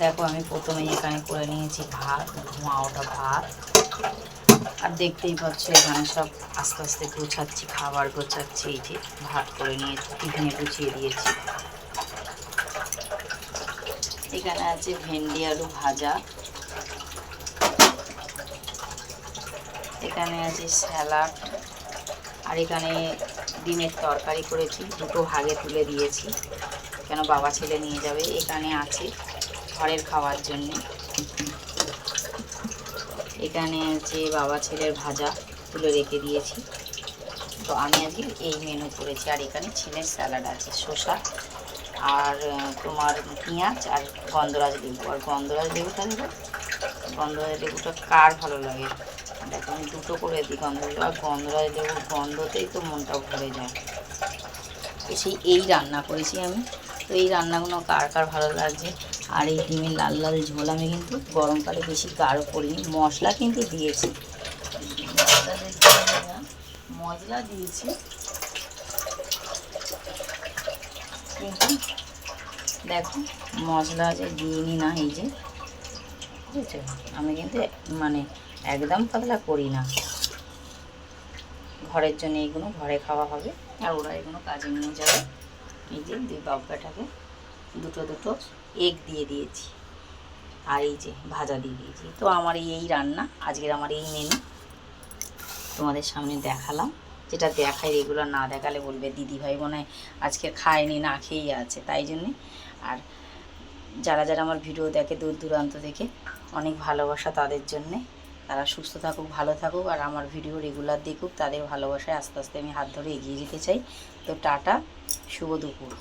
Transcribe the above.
দেখো আমি প্রথমে এখানে করে নিয়েছি ভাত ধোঁয়া ভাত। আর দেখতেই পাচ্ছ, এখানে সব আস্তে আস্তে গোছাচ্ছি, খাবার গোছাচ্ছি, এই যে ভাত করে নিয়েছি, টিফিনে গুছিয়ে দিয়েছি। এখানে আছে ভেন্ডি, আলু ভাজা। এখানে আছে স্যালাড। আর এখানে ডিমের তরকারি করেছি, দুটো ভাগে তুলে দিয়েছি। কেন বাবা ছেলে নিয়ে যাবে, এখানে আছে। ঘরের খাওয়ার জন্যে। এখানে আছে বাবা ছেলের ভাজা তুলে রেখে দিয়েছি। তো আমি আজকে এই মেনু করেছি। আর এখানে ছেলের স্যালাড আছে, শসা আর তোমার পেঁয়াজ আর গন্ধরাজ লেবু। আর গন্ধরাজ লেবুটা দেবো গন্ধরাজ লেবুটা কার ভালো লাগে? দেখো, আমি দুটো করে দিই গন্ধরাজ। আর গন্ধরাজ লেবুর গন্ধতেই তো মনটা ভরে যায়। তো সেই এই রান্না করেছি আমি। তো এই রান্নাগুলো কার কার ভালো লাগছে? আর এই ডিমের লাল লাল ঝোল আমি কিন্তু গরমকালে বেশি গাঢ় করিনি। মশলা কিন্তু দিয়েছি। মশলা দিয়েছি। কিন্তু দেখো, মশলা যে দিইনি না, এই যে বুঝেছ আমি কিন্তু মানে একদম পাতলা করি না। ঘরের জন্য এইগুলো ঘরে খাওয়া হবে। আর ওরা এগুলো কাজে নিয়ে যাবে। এই যে দুই বাবকাটাকে দুটো দুটো এগ দিয়ে দিয়েছি। আর এই যে ভাজা দিয়ে দিয়েছি। তো আমার এই রান্না, আজকের আমার এই মেনু তোমাদের সামনে দেখালাম। যেটা দেখায় রেগুলার না দেখালে বলবে দিদি ভাই মনে হয় আজকে খায়নি, না খেয়েই আছে। তাই জন্যে আর যারা যারা আমার ভিডিও দেখে, দূর দূরান্ত থেকে, অনেক ভালোবাসা তাদের জন্যে। তারা সুস্থ থাকুক, ভালো থাকুক, আর আমার ভিডিও রেগুলার দেখুক, তাদের ভালোবাসায় আস্তে আস্তে আমি হাত ধরে এগিয়ে যেতে চাই। তো টাটা, শুভ দুপুর।